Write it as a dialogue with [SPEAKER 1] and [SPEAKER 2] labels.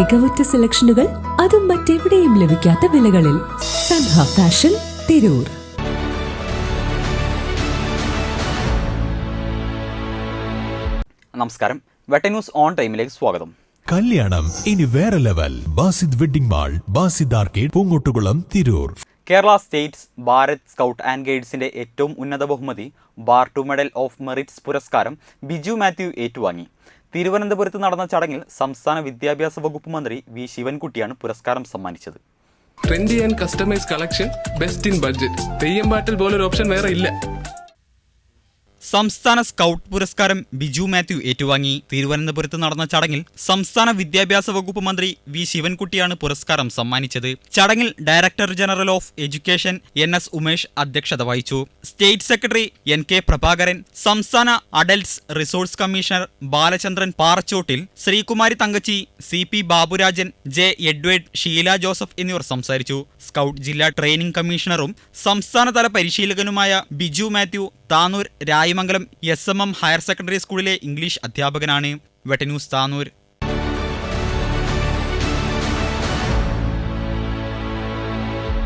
[SPEAKER 1] മികവുറ്റ സെലക്ഷനുകൾ അതും മറ്റെവിടെയും ലഭിക്കാത്ത വിലകളിൽ സൻഹ ഫാഷൻ തിരൂർ.
[SPEAKER 2] നമസ്കാരം. വെട്ട ന്യൂസ് ഓൺ ടൈമിലേക്ക് സ്വാഗതം.
[SPEAKER 3] കല്യാണം ഇനി വേറെ level. Basid wedding mall Basid arcade Poongottukulam Tirur.
[SPEAKER 2] Kerala states Bharat scout and ഗൈഡ്സിന്റെ ഏറ്റവും ഉന്നത ബഹുമതി bar two medal of merits പുരസ്കാരം ബിജു മാത്യു ഏറ്റുവാങ്ങി. തിരുവനന്തപുരത്ത് നടന്ന ചടങ്ങിൽ സംസ്ഥാന വിദ്യാഭ്യാസ വകുപ്പ് മന്ത്രി വി ശിവൻകുട്ടിയാണ് പുരസ്കാരം സമ്മാനിച്ചത്.
[SPEAKER 4] Trendy and customise collection best in budget Theyyam പാട്ടിൽ പോലൊരു ഓപ്ഷൻ വേറെ ഇല്ല.
[SPEAKER 2] സംസ്ഥാന സ്കൗട്ട് പുരസ്കാരം ബിജു മാത്യു ഏറ്റുവാങ്ങി. തിരുവനന്തപുരത്ത് നടന്ന ചടങ്ങിൽ സംസ്ഥാന വിദ്യാഭ്യാസ വകുപ്പ് മന്ത്രി വി ശിവൻകുട്ടിയാണ് പുരസ്കാരം സമ്മാനിച്ചത്. ചടങ്ങിൽ director general of education N S Umesh അധ്യക്ഷത വഹിച്ചു. State secretary N K Prabhakaran സംസ്ഥാന adults resource commissioner Balachandran Parachottil Sreekumari Thankachi C P Baburajan J Edward Sheela Joseph എന്നിവർ സംസാരിച്ചു. സ്കൗട്ട് ജില്ലാ ട്രെയിനിംഗ് കമ്മീഷണറും സംസ്ഥാനതല പരിശീലകനുമായ Biju Mathew Tanur Rayamangalam S M M higher secondary സ്കൂളിലെ English അധ്യാപകനാണ്. വെട്ടന്യൂസ് താനൂർ.